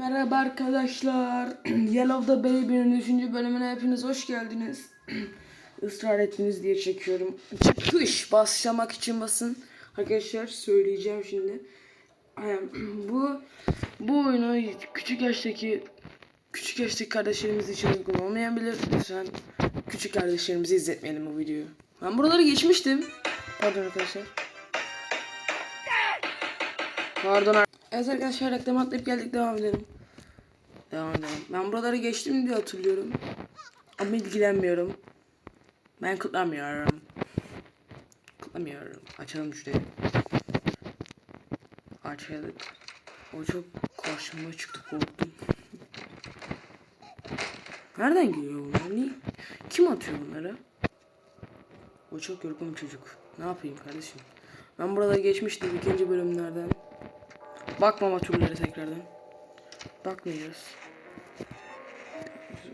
Merhaba arkadaşlar. Yellow the Baby'nin 3. bölümüne hepiniz hoş geldiniz. Israr ettiniz diye çekiyorum. Çıkış başlamak için basın. Arkadaşlar söyleyeceğim şimdi. Bu bu oyunu küçük yaştaki küçük yaştaki kardeşlerimiz için uygun olmayabilir. Lütfen küçük kardeşlerimizi izletmeyelim bu videoyu. Ben buraları geçmiştim. Pardon arkadaşlar. Pardon. ar- Evet arkadaşlar reklam atlayıp geldik devam edelim. Devam edelim. Ben buraları geçtim diye hatırlıyorum. Ama ilgilenmiyorum. Ben kutlamıyorum. Kutlamıyorum. Açalım şurayı. Açalım. O çok karşıma çıktı korktum. Nereden geliyor bunlar? Niye? Kim atıyor bunları? O çok yorgun çocuk. Ne yapayım kardeşim? Ben buraları geçmiştim ikinci bölümlerden. Bakmama turları tekrardan. Bakmayacağız.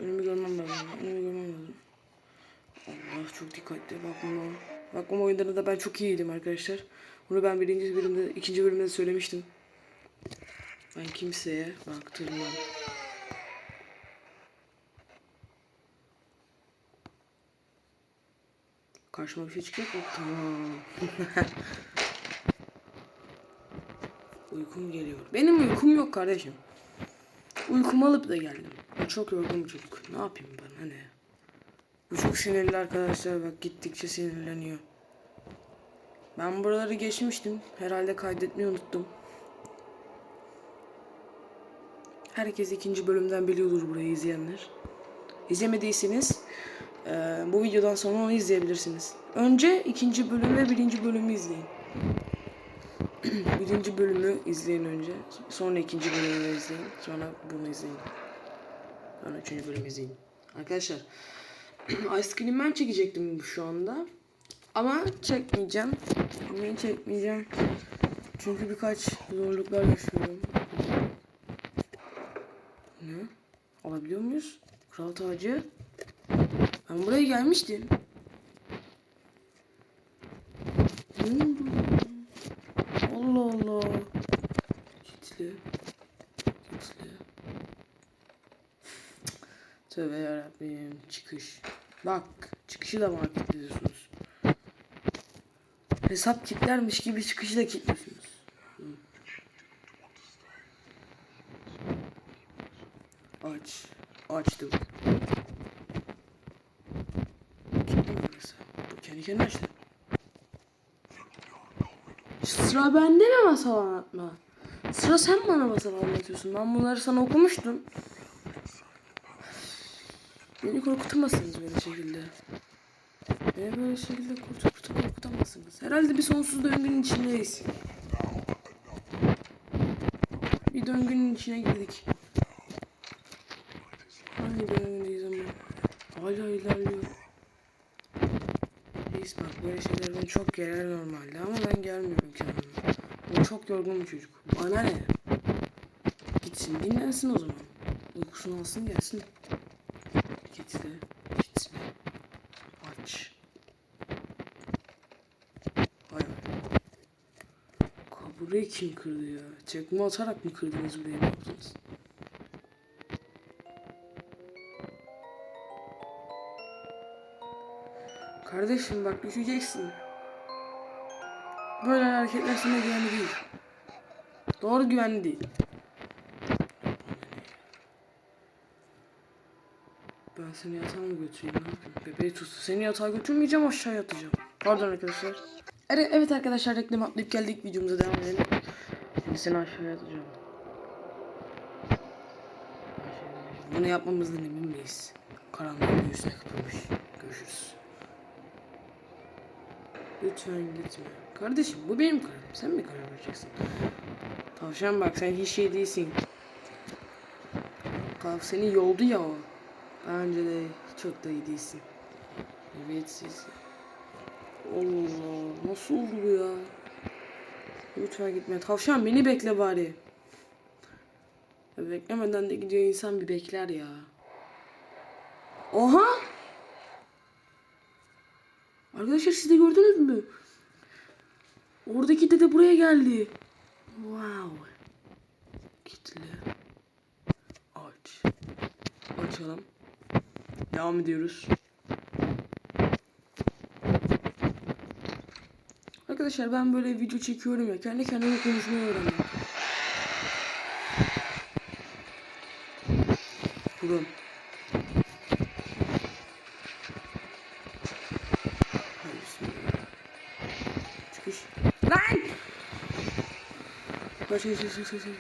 Önümü görmem lazım. Önümü görmem lazım. Allah çok dikkatli bakmama. Bakmama oyunlarında da ben çok iyiydim arkadaşlar. Bunu ben birinci bölümde, ikinci bölümde de söylemiştim. Ben kimseye baktırmam. Karşıma bir şey çıkacak mı? Tamam. Uykum geliyor. Benim uykum yok kardeşim. Uykumu alıp da geldim. Çok yorgun çocuk. Ne yapayım ben hani? Bu çok sinirli arkadaşlar bak gittikçe sinirleniyor. Ben buraları geçmiştim. Herhalde kaydetmeyi unuttum. Herkes ikinci bölümden biliyordur burayı izleyenler. İzlemediyseniz eee, bu videodan sonra onu izleyebilirsiniz. Önce ikinci bölüm ve birinci bölümü izleyin. birinci bölümü izleyin önce. Sonra ikinci bölümü izleyin. Sonra bunu izleyin. Sonra üçüncü bölümü izleyin. Arkadaşlar Ice Cream ben çekecektim şu anda. Ama çekmeyeceğim. Niye çekmeyeceğim? Çünkü birkaç zorluklar yaşıyorum. Ne? Alabiliyor muyuz? Kral tacı. Ben buraya gelmiştim. Ne oldu? Allah Allah. Kitli. Kitli. Tövbe yarabbim. Çıkış. Bak. Çıkışı da bana kilitliyorsunuz. Hesap kilitlermiş gibi çıkışı da kilitliyorsunuz. Aç. Açtım. Kilitli burası? Bu kendi kendine açtı. Sıra bende mi masal anlatma? Sıra sen bana masal anlatıyorsun. Ben bunları sana okumuştum. Beni korkutamazsınız böyle şekilde. Beni böyle şekilde korkutup korkutamazsınız. Herhalde bir sonsuz döngünün içindeyiz. Bir döngünün içine girdik. Hangi döngündeyiz ama? Hala ilerliyor. Reis bak böyle şeyler beni çok gerer normalde ama ben gelmiyorum kendime. Bu çok yorgun bir çocuk. Bana ne? Gitsin dinlensin o zaman. Uykusunu alsın gelsin. Gitti. Gitsin. Aç. Hay hay. Kaburayı kim kırdı ya? Çekme atarak mı kırdınız buraya ne yaptınız? Kardeşim bak düşeceksin. Böyle hareketler sana güvenli değil. Doğru güvenli değil. Ben seni yatağa mı götüreyim ne? Bebeği tuttu. Seni yatağa götürmeyeceğim aşağıya atacağım. Pardon arkadaşlar. Evet, evet arkadaşlar reklam atlayıp geldik videomuza devam edelim. Şimdi seni aşağıya atacağım. Bunu yapmamızdan emin miyiz? Karanlığın göğsüne kapılmış. Görüşürüz. Lütfen gitme. Kardeşim bu benim kararım. Sen mi karar vereceksin? Tavşan bak sen hiç şey değilsin. Kalk seni yoldu ya o. Bence de çok da iyi değilsin. Evet siz. Allah Allah. Nasıl oldu bu ya? Lütfen gitme. Tavşan beni bekle bari. Beklemeden de gidiyor insan bir bekler ya. Oha! Arkadaşlar siz de gördünüz mü? Oradaki dede buraya geldi. Wow. Kitle. açalım. Devam ediyoruz. Arkadaşlar ben böyle video çekiyorum ya kendi kendime konuşmayı öğrendim. Buram. Çıkış. Lan! Başka şey şey şey şey.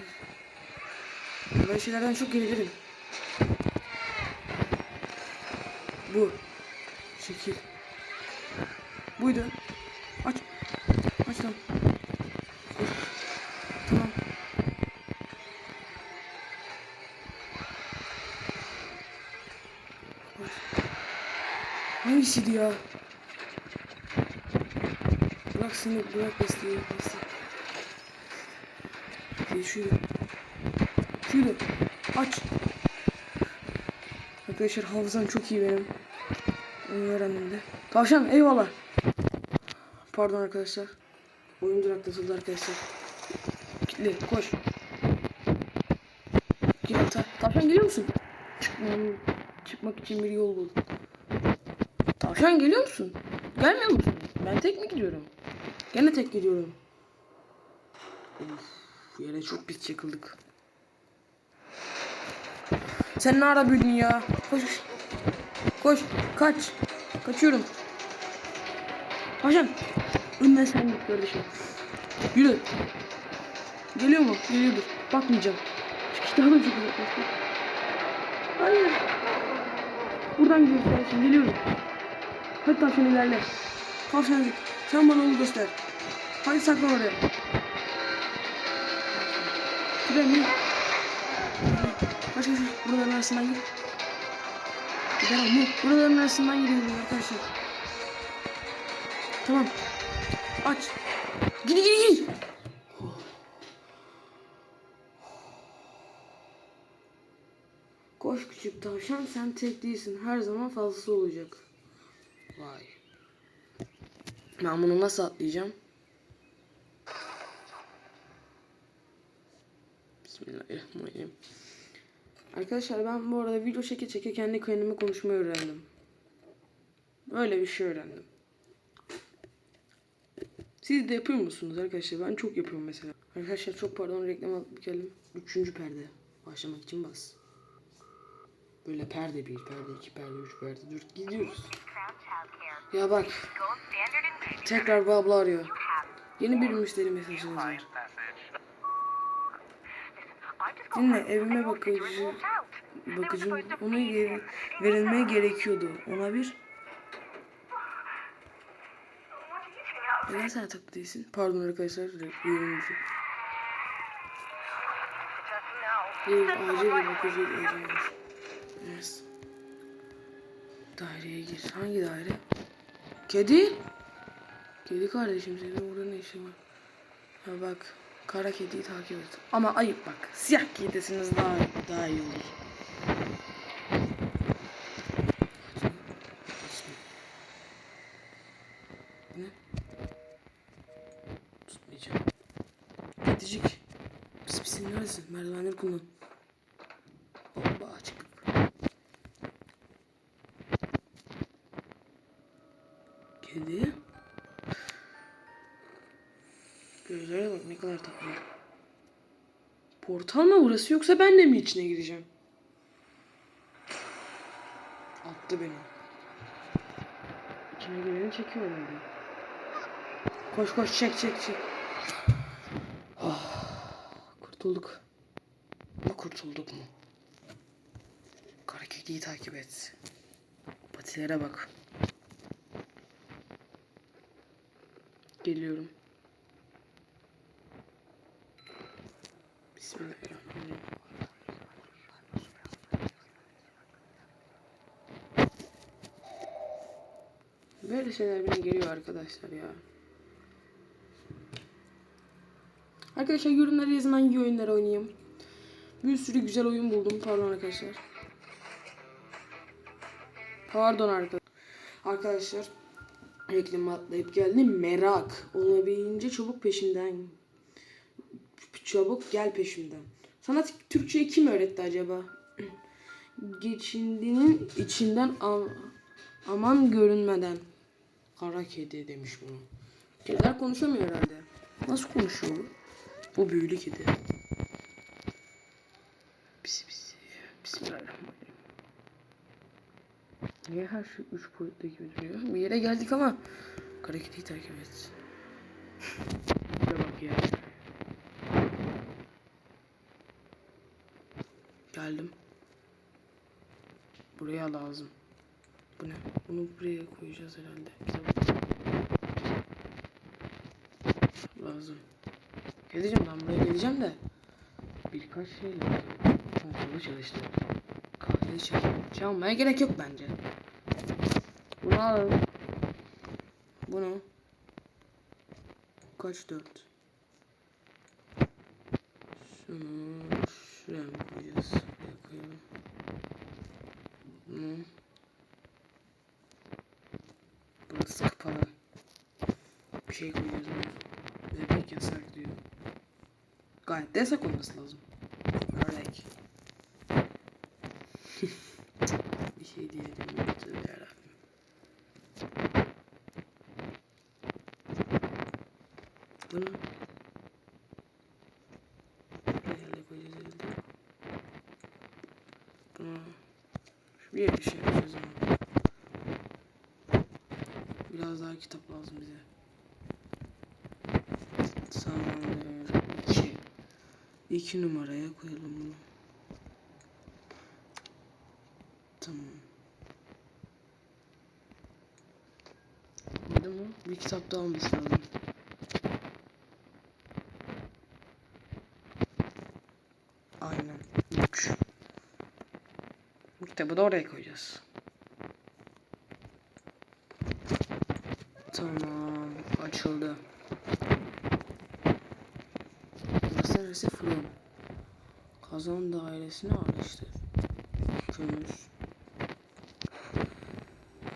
Ben şeylerden çok gerilirim. Bu. Şekil. Buydu. Aç. Aç lan. Koş. Tamam. Koş. Hangisiydi ya? Bırak seni, bırak besleyi, besleyi. Şuydu. Şuydu. Aç. Arkadaşlar hafızam çok iyi benim. Onu öğrendim de. Tavşan eyvallah. Pardon arkadaşlar. Oyun duraklatıldı arkadaşlar. Kitli koş. Gel ta Tavşan geliyor musun? Çıkmam, çıkmak için bir yol bul. Tavşan geliyor musun? Gelmiyor musun? Ben tek mi gidiyorum? Gene tek gidiyorum. Of, yere çok pis çakıldık. Sen ne ara büyüdün ya? Koş. koş. Koş. Kaç. Kaçıyorum. Tavşan. Önden sen git kardeşim. Yürü. Geliyor mu? Geliyordur. Bakmayacağım. Çıkış daha da çok uzaklaştı. Hayır. Buradan gidiyoruz kardeşim. Geliyorum. Hadi tavşan ilerle. Tavşancık. Sen bana yolu göster. Hadi saklan oraya. Gidelim kaç. Buraların arasından gir. Gidelim mu? Buraların arasından gidiyoruz arkadaşlar. Tamam. Aç. Gidi gidi gidi. Koş küçük tavşan sen tek değilsin. Her zaman fazlası olacak. Vay. Ben bunu nasıl atlayacağım? Bismillahirrahmanirrahim. Arkadaşlar ben bu arada video çeke çeke kendi kendime konuşmayı öğrendim. Böyle bir şey öğrendim. Siz de yapıyor musunuz arkadaşlar? Ben çok yapıyorum mesela. Arkadaşlar çok pardon reklam alıp geldim. Üçüncü perde. Başlamak için bas. Böyle perde bir, perde iki, perde üç, perde dört gidiyoruz. Ya bak. Tekrar bu abla arıyor. Yeni bir müşteri mesajınız var. Dinle evime bakıcı bakıcım ona geri, verilmeye gerekiyordu. Ona bir Neden sen taklı değilsin? Pardon arkadaşlar. Yorumunuzu. Bir acil bir bakıcı var. Evet. Daireye gir. Hangi daire? Kedi? Kedi kardeşim senin burada ne işin var? Ha bak. Kara kediyi takip et. Ama ayıp bak. Siyah giydesiniz daha, daha iyi olur. Ne? Tutmayacağım. Kedicik. Pis pisin neredesin? Merdivenleri kullan. Bomba açık. Ne kadar tatlı. Portal mı burası yoksa ben de mi içine gireceğim? Attı beni. İçine gireni çekiyor herhalde. Koş koş çek çek çek. Oh, kurtulduk. Ama kurtulduk mu? Kara kediyi takip et. Patilere bak. Geliyorum. Bismillahirrahmanirrahim. Böyle şeyler beni geliyor arkadaşlar ya. Arkadaşlar yorumlara yazın hangi oyunları oynayayım. Bir sürü güzel oyun buldum. Pardon arkadaşlar. Pardon arkadaşlar. Arkadaşlar reklamı atlayıp geldi. Merak. Olabildiğince çabuk peşimden. Çabuk gel peşimden. Sana Türkçeyi kim öğretti acaba? geçindinin içinden am- aman görünmeden. Kara kedi demiş bunu. Kediler konuşamıyor herhalde. Nasıl konuşuyor bu? Büyülü kedi. Pisi pisi. Bismillahirrahmanirrahim. Niye her şey üç boyutlu gibi duruyor? Bir yere geldik ama kara kediyi takip et. Şuna bak ya. Geldim. Buraya lazım. Bu ne? Bunu buraya koyacağız herhalde. Lazım. Geleceğim ben buraya geleceğim de. Birkaç şey lazım. Konsolu çalıştır. Kahve çal. Çalmaya gerek yok bence. Bunu alalım. Bunu. Kaç dört? Şunu şuraya koyacağız? Şuraya koyalım. Bunu. Burası kapalı. Bir şey koyacağız ama. Bize pek yasak diyor. Gayet de yasak olması lazım. Örnek. bir şey diyelim. Bunu Nerede koyacağız? Bunu bir bir şey yapacağız. Biraz daha kitap lazım bize. Tamamdır. İki numaraya koyalım bunu. Tamam. Oldu mu? Bir kitap daha olması lazım. Aynen. Üç. Bu kitabı da oraya koyacağız. Tamam. Açıldı. Neresi? Fırın. Kazan dairesini araştır. Kömür.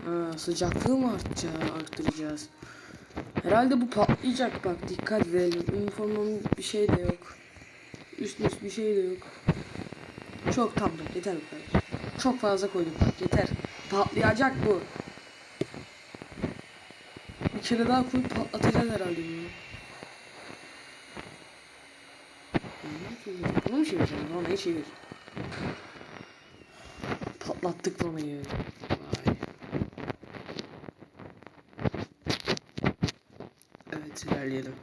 Ha, sıcaklığı mı artacağız, arttıracağız? Herhalde bu patlayacak bak dikkat verelim. Üniformamın bir şey de yok. Üst üst bir şey de yok. Çok tamam yeter bu kadar. Çok fazla koydum bak yeter. Patlayacak bu. Bir kere daha koyup patlatacağız herhalde. Bunu mu çevireceğim? Rona'yı çevir. Patlattık Rona'yı. Vay. Evet ilerleyelim.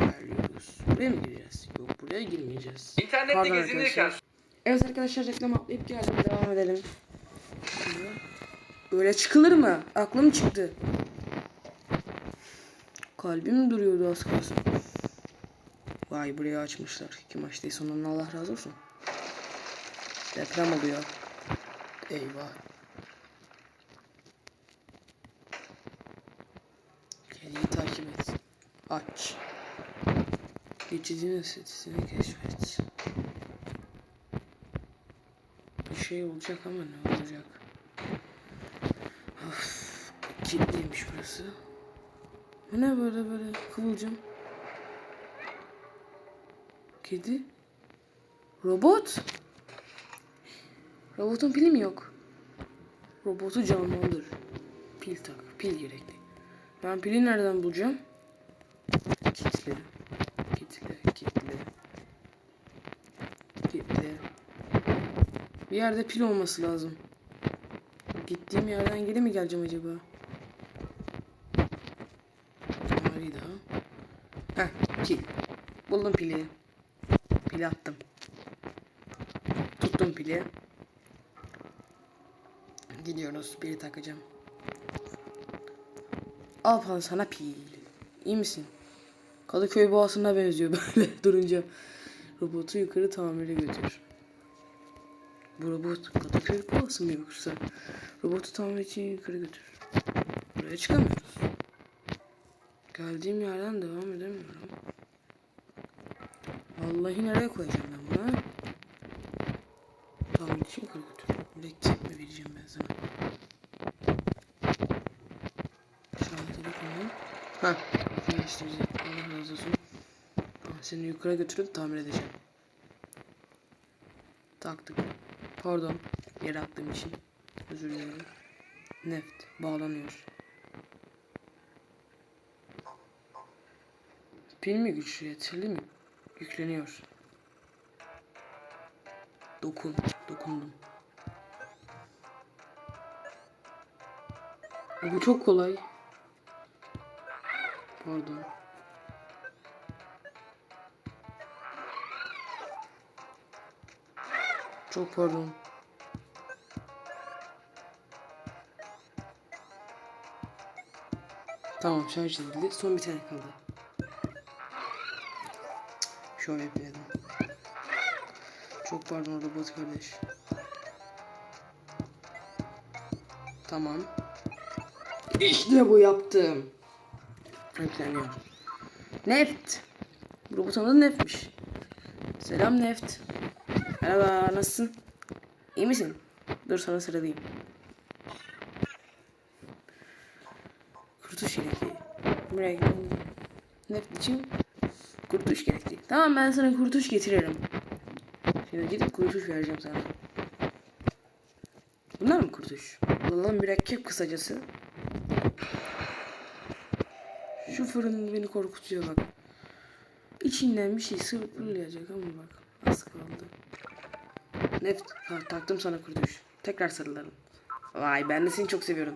İlerliyoruz. Buraya mı gireceğiz? Yok buraya girmeyeceğiz. İnternette Pardon gezinirken arkadaşlar. Evet arkadaşlar reklam atlayıp geldim. Devam edelim. Öyle çıkılır mı? Aklım çıktı. Kalbim duruyordu az kalsın. Vay burayı açmışlar. Kim açtıysa ondan Allah razı olsun. Deprem oluyor. Eyvah. Kediyi takip et. Aç. Geçidin estetisini keşfet. Bir şey olacak ama ne olacak? Of, kilitliymiş burası. Bu ne böyle böyle kıvılcım? Kedi? Robot? Robotun pili mi yok? Robotu canlandır. Pil tak. Pil gerekli. Ben pili nereden bulacağım? Kitle. Kitle. Kitle. Kitle. Bir yerde pil olması lazım. Gittiğim yerden geri mi geleceğim acaba? Harika. Heh, pil. Buldum pili. Pili attım. Tuttum pili. Gidiyoruz. Biri takacağım. Al falan sana pil. İyi misin? Kadıköy boğasına benziyor böyle durunca. Robotu yukarı tamire götür. Bu robot Kadıköy boğası mı yoksa? Robotu tamir için yukarı götür. Buraya çıkamıyoruz. Geldiğim yerden devam edemiyorum. Vallahi nereye koyacağım ben bunu? İçin yukarı götür. Mürekkep mi vereceğim ben sana? Şahitleri koyalım. Heh. Geçti bize. Allah razı olsun. Tamam, Seni yukarı götürüp tamir edeceğim. Taktık. Pardon. Yere attığım için. Özür dilerim. Neft bağlanıyor. Pil mi güçlü yeterli mi? Yükleniyor. Dokun. Dokundum. Bu çok kolay. Pardon. Çok pardon. Tamam şarj edildi. Son bir tane kaldı. Şöyle yapayım. Çok pardon robot kardeş. Tamam. İşte bu yaptım. Yükleniyor. Neft. Robotun adı Neft'miş. Selam Neft. Merhaba nasılsın? İyi misin? Dur sana sıradayım. Kurtuş. Buraya gidelim. Neft için kurtuş gerekli. Tamam ben sana kurtuş getiririm. Şimdi gidip kurtuş vereceğim sana. Bunlar mı kurtuş? Bulalım mürekkep kısacası. Şu fırın beni korkutuyor bak. İçinden bir şey sırpırlayacak ama bak. Az kaldı. Neft ha, taktım sana kurtuş. Tekrar sarılalım. Vay ben de seni çok seviyorum.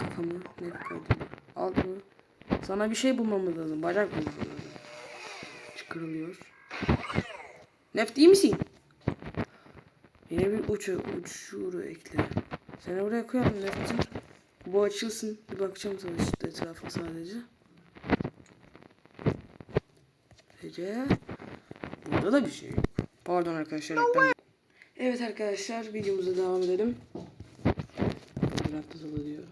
Kafamı neft koydum. Alt mı? Sana bir şey bulmamız lazım. Bacak bulmamız lazım. Çıkarılıyor. Neft iyi misin? Yine bir uç uçuru ekle. Seni buraya koyalım Neft'im. Bu açılsın. Bir bakacağım sana işte etrafa sadece. Ece. Burada da bir şey yok. Pardon arkadaşlar. reklam- Evet arkadaşlar videomuza devam edelim. Biraz da diyor.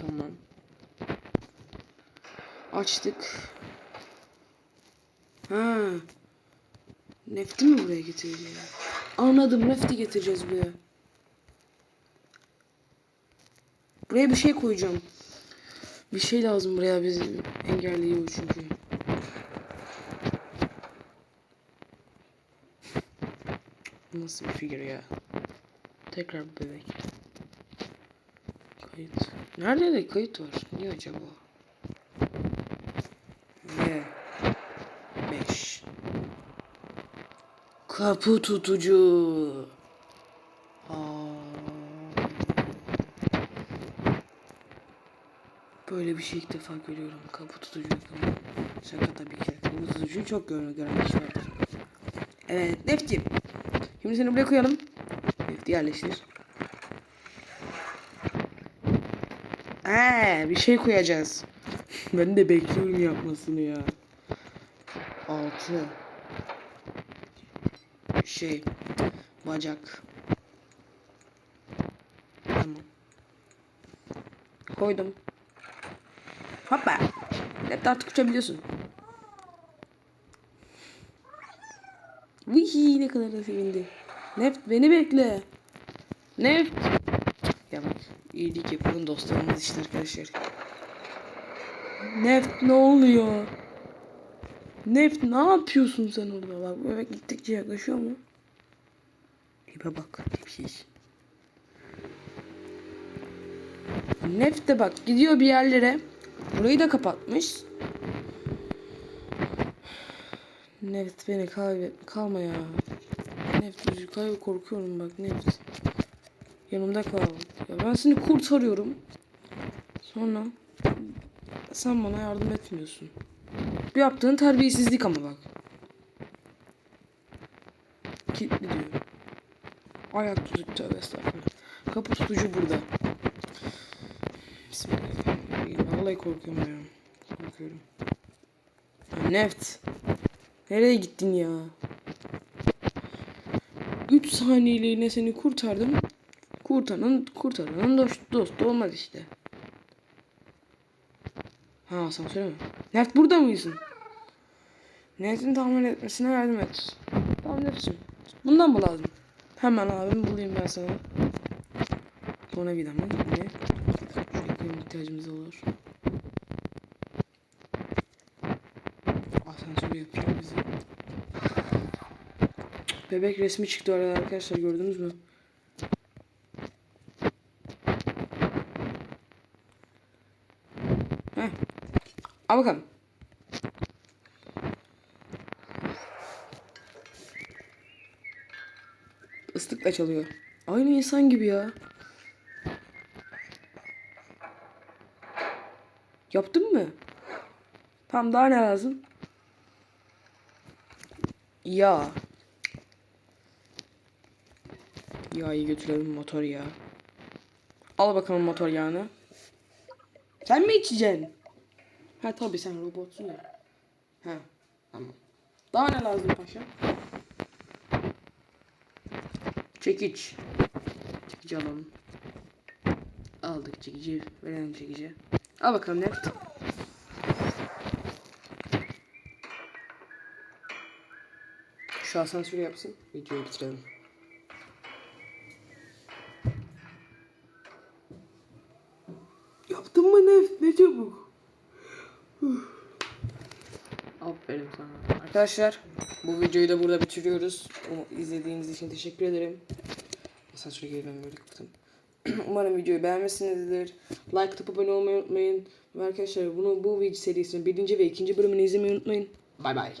Tamam. Açtık. Ha. Nefti mi buraya getireceğiz? Anladım. Nefti getireceğiz buraya. Buraya bir şey koyacağım. Bir şey lazım buraya bizi engelliyor çünkü. Nasıl bir figür ya? Tekrar bebek. Kayıt. Nerede de kayıt var? Niye acaba? Ne? 5 Kapı tutucu. Aa. Böyle bir şey ilk defa görüyorum. Kapı tutucu. Şaka tabii ki. Kapı tutucuyu çok gören, gören kişi vardır. Evet Nefti. Şimdi seni buraya koyalım. Nefti yerleştir. Ee, bir şey koyacağız. ben de bekliyorum yapmasını ya. Altı. Şey. Bacak. Tamam. Koydum. Hoppa. Laptop artık uçabiliyorsun. Vihi ne kadar da sevindi. Neft beni bekle. Neft. Ya bak iyilik yapalım dostlarımız işte arkadaşlar. Neft ne oluyor? Neft ne yapıyorsun sen orada? Bak bebek gittikçe yaklaşıyor mu? Tipe bak. Tipsiz. Neft de bak gidiyor bir yerlere. Burayı da kapatmış. Neft beni kaybet kalma ya. Neft kaybı korkuyorum bak Neft. Yanımda kal. Ya ben seni kurtarıyorum. Sonra sen bana yardım etmiyorsun. Bu yaptığın terbiyesizlik ama bak. Kilitli diyor. Ayak tutucu tövbe estağfurullah. Kapı tutucu burada. Bismillahirrahmanirrahim. Vallahi korkuyorum ya. Korkuyorum. Neft. Nereye gittin ya? 3 saniyeliğine seni kurtardım. Kurtaranın, kurtaranın dost, dostu olmaz işte. Ha asansöre mi? Neft burada mıysın? Neft'in tahmin etmesine yardım et. Tamam Neft'ciğim. Bundan mı lazım? Hemen abim bulayım ben sana. Sonra bir daha mı? Ne? Şuraya ihtiyacımız olur. Asansör yapıyor bizi. Bebek resmi çıktı arada arkadaşlar gördünüz mü? Heh. Al bakalım. Islıkla çalıyor. Aynı insan gibi ya. Yaptın mı? Tamam daha ne lazım? Ya. Yağı götürelim motor yağı. Al bakalım motor yağını. Sen mi içeceksin? Ha tabii sen robotsun ya. Ha tamam. Daha ne lazım paşa? Çekiç. Çekici alalım. Aldık çekici. Verelim çekici. Al bakalım ne? Şu asansörü yapsın. Videoyu bitirelim. Yaptın mı Nef? Ne çabuk. Aferin sana. Arkadaşlar bu videoyu da burada bitiriyoruz. O- İzlediğiniz için teşekkür ederim. Asansöre gelmem böyle kapattım. Umarım videoyu beğenmişsinizdir. Like atıp abone olmayı unutmayın. Ve arkadaşlar bunu bu video serisinin birinci ve ikinci bölümünü izlemeyi unutmayın. Bay bay.